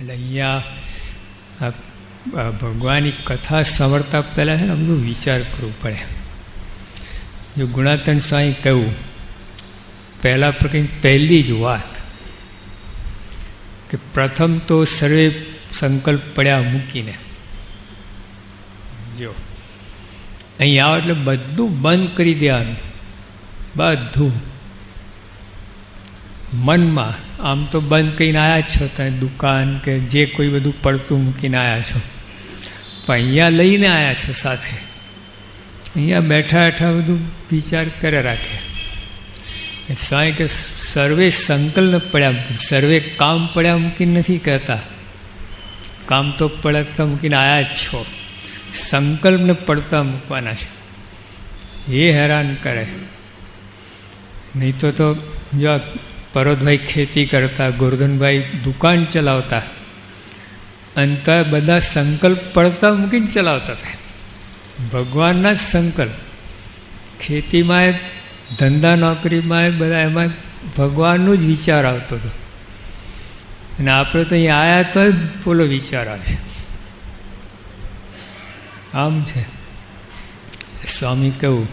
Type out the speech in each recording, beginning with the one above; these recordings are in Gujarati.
એટલે અહીંયા ભગવાનની કથા સાંભળતા પહેલાં છે ને બધું વિચાર કરવું પડે. જો ગુણાતન સ્વામી કહ્યું, પહેલાં પ્રકારની પહેલી જ વાત કે પ્રથમ તો સર્વે સંકલ્પ પડ્યા મૂકીને. જો, અહીં આવો એટલે બધું બંધ કરી દેવાનું. બધું. મનમાં, આમ તો બંધ કરીને આવ્યા છો, તમે દુકાન કે જે કોઈ બધું પડતું મૂકીને આવ્યા છો. પણ અહીંયા લઈને આવ્યા છો સાથે. અહીંયા બેઠા બેઠા બધું વિચાર કરે રાખે. સ્વાય કે સર્વે સંકલ્પ પડ્યા સર્વે કામ પડ્યા મૂકીને નથી કહેતા. કામ તો પડતા મૂકીને આવ્યા જ છો. સંકલ્પને પડતા મૂકવાના છે. એ હેરાન કરે. નહીં તો તો જો પરોતભાઈ ખેતી કરતા, ગોરધનભાઈ દુકાન ચલાવતા અંત બધા સંકલ્પ પડતા મૂકીને ચલાવતા હતા. ભગવાનના જ સંકલ્પ. ખેતીમાં ધંધા નોકરીમાં બધા, એમાં ભગવાનનું જ વિચાર આવતો હતો. અને આપણે તો અહીં આવ્યા તો બોલો વિચાર આવે છે. આમ છે. સ્વામી કહું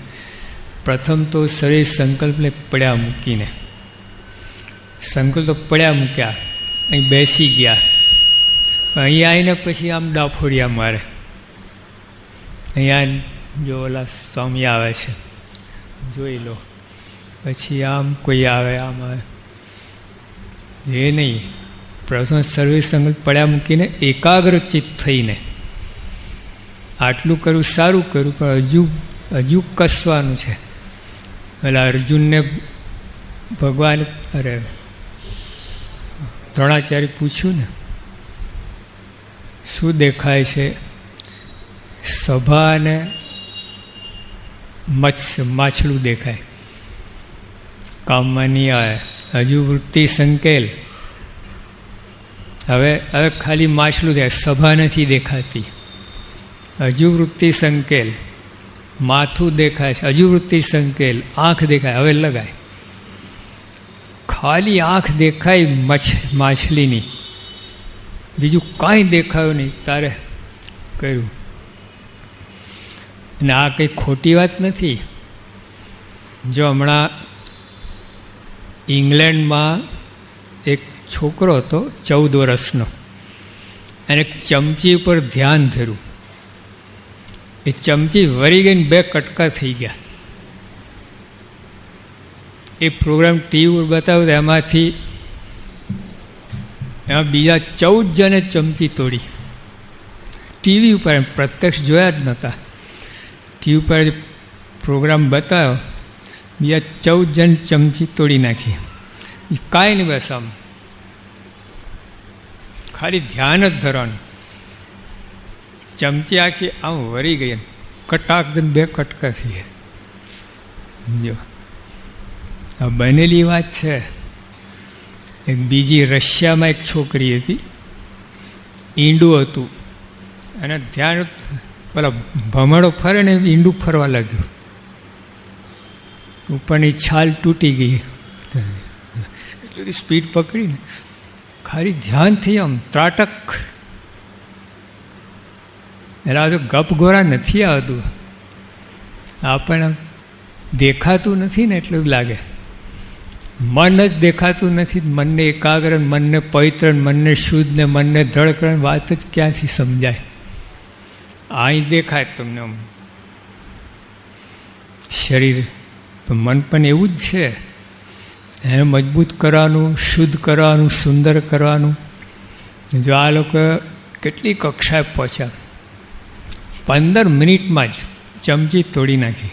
પ્રથમ તો શરીર સંકલ્પને પડ્યા મૂકીને સંકલ્પ તો પડ્યા મૂક્યા. અહીં બેસી ગયા. અહીં આવીને પછી આમ ડાફોડિયા મારે. અહીંયા જો ઓલા સ્વામી આવે છે. જોઈ લો. પછી આમ કોઈ આવે, આમ આવે. એ નહીં. પ્રથમ સર્વે સંકલ્પ પડ્યા મૂકીને એકાગ્રચિત થઈને. આટલું કરવું સારું કર્યું પણ હજુ હજુ કસવાનું છે. એટલે અર્જુનને ભગવાન, અરે દ્રોણાચાર્ય પૂછ્યું ને, શું દેખાય છે સભા અને મત્સ્ય માછલું દેખાય? કામમાં નહીં આવે. હજુ વૃત્તિ સંકેલ. હવે હવે ખાલી માછલું દેખાય, સભા નથી દેખાતી. હજુ વૃત્તિ સંકેલ. માથું દેખાય છે, હજુ વૃત્તિ સંકેલ. આંખ દેખાય, હવે લગાય. ખાલી આંખ દેખાય મચ્છ માછલીની. બીજું કાંઈ દેખાયું નહીં. તારે કર્યું. અને આ કંઈ ખોટી વાત નથી. જો હમણાં ઇંગ્લેન્ડમાં એક છોકરો હતો ચૌદ વર્ષનો. એને ચમચી ઉપર ધ્યાન ધર્યું. એ ચમચી વરી ગઈને બે કટકા થઈ ગયા. એ પ્રોગ્રામ ટીવી ઉપર બતાવ્યો એમાંથી એમાં બીજા ચૌદ જણે ચમચી તોડી. ટીવી ઉપર પ્રત્યક્ષ જોયા જ નહોતા. ટીવી ઉપર પ્રોગ્રામ બતાવ્યો બીજા ચૌદ જણ ચમચી તોડી નાખી. કાંઈ નહીં બસ આમ. ખાલી ધ્યાન જ ધરવાનું. ચમચી આખી આમ વરી ગઈ કટાક બે કટકા થઈ જો. આ બનેલી વાત છે. એક બીજી રશિયામાં એક છોકરી હતી. ઈંડું હતું. અને ધ્યાન પેલા ભમણો ફરે ને ઈંડું ફરવા લાગ્યું. ઉપરની છાલ તૂટી ગઈ. એટલી સ્પીડ પકડીને ખાલી ધ્યાનથી આમ ત્રાટક. એટલે તો ગપ ગોરા નથી આવતું. આપણને દેખાતું નથી ને એટલું લાગે. મન જ દેખાતું નથી, મનને એકાગ્ર, મનને પવિત્ર, મનને શુદ્ધ ને મનને દ્રઢ વાત જ ક્યાંથી સમજાય? અહીં દેખાય તમને શરીર મન પણ એવું જ છે. એને મજબૂત કરવાનું, શુદ્ધ કરવાનું, સુંદર કરવાનું. જો આ લોકો કેટલી કક્ષાએ પહોંચ્યા? પંદર મિનિટમાં જ ચમચી તોડી નાખી.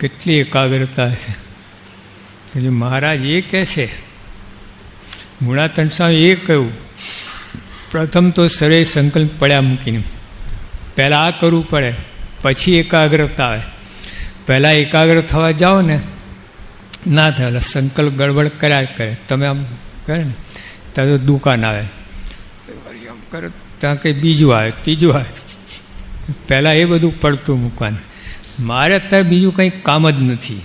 કેટલી એકાગ્રતા છે. પછી મહારાજ, એ કહે છે? ગુણાતન સ્વામી એ કહ્યું, પ્રથમ તો સરે સંકલ્પ પડ્યા મૂકીને. પહેલાં આ કરવું પડે, પછી એકાગ્રતા આવે. પહેલાં એકાગ્ર થવા જાઓ ને. ના થાય એટલે સંકલ્પ ગડબડ કર્યા કરે. તમે આમ કરે ને, ત્યાં તો દુકાન આવે. આમ કરે, ત્યાં કંઈ બીજું આવે, ત્રીજું આવે. પહેલાં એ બધું પડતું મૂકવાનું. મારે અત્યારે બીજું કંઈ કામ જ નથી.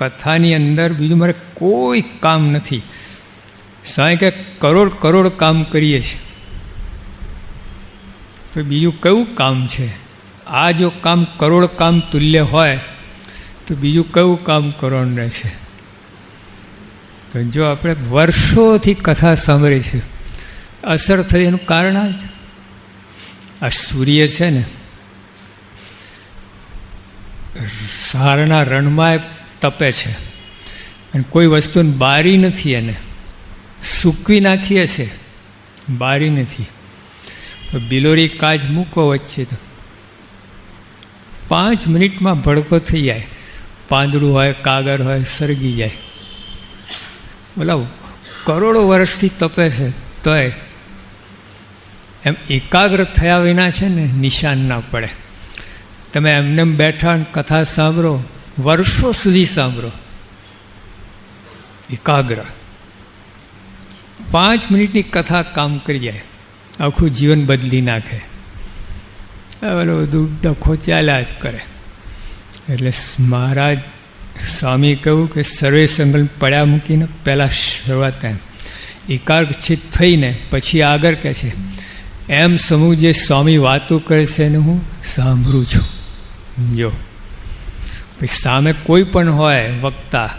કથાની અંદર બીજું મારે કોઈ કામ નથી. સાંઈ કે કરોડ કરોડ કામ કરીએ છીએ. તો બીજું કયું કામ છે? આ જો કામ કરોડ કામ તુલ્ય હોય, તો બીજું કયું કામ કરવાનું રહેશે? તો જો આપણે વર્ષોથી કથા સાંભળી છે અસર થઈ એનું કારણ આ જ આ સૂર્ય છે ને, સારના રણમાં તપે છે. અને કોઈ વસ્તુને બારી નથી એને. સૂકવી નાખીએ છે. બારી નથી. બિલોરી કાચ મૂકો વચ્ચે તો પાંચ મિનિટમાં ભડકો થઈ જાય. પાંદડું હોય કાગર હોય, સરગી જાય. બોલા કરોડો વર્ષથી તપે છે, તોય એમ એકાગ્ર થયા વિના છે ને નિશાન ના પડે. તમે એમને બેઠા કથા સાંભળો વર્ષો સુધી સાંભળો. એકાગ્ર. પાંચ મિનિટની કથા કામ કરી જાય. આખું જીવન બદલી નાખે. હવે બધું ડખો ચાલ્યા જ કરે. એટલે મહારાજ સ્વામી કહ્યું કે સર્વે સંકલ્પ પડ્યા મૂકીને પહેલાં શરૂઆત એમ. એકાગ્રચિત થઈને પછી આગળ કહે છે, એમ સમૂહ જે સ્વામી વાતો કરે છે એને હું સાંભળું છું. જો. સામે કોઈ પણ હોય વક્તા,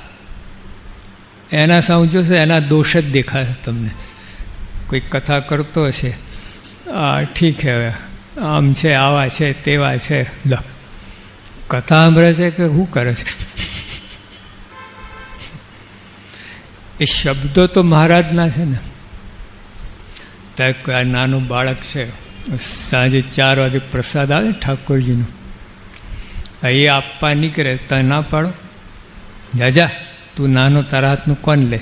એના સામે જોશે, એના દોષ જ દેખાશે તમને. કોઈ કથા કરતો હશે, આ ઠીક છે હવે, આમ છે, આવા છે, તેવા છે, લ. કથા સાંભળે છે કે શું કરે છે? એ શબ્દો તો મહારાજના છે ને. ત્યાં નાનું બાળક છે, સાંજે ચાર વાગે પ્રસાદ આવે ઠાકોરજીનો. એ આપવા નીકળે તો ના પાડો. જાજા, તું નાનો તારા હાથનું કોણ લે?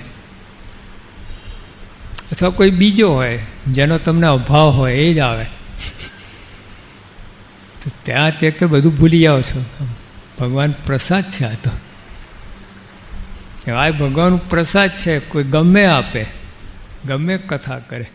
અથવા કોઈ બીજો હોય, જેનો તમને અભાવ હોય, એ જ આવે. તો ત્યાં તે તો બધું ભૂલી જાઓ છો. ભગવાન પ્રસાદ છે આ તો. આ ભગવાન પ્રસાદ છે, કોઈ ગમે આપે, ગમે કથા કરે.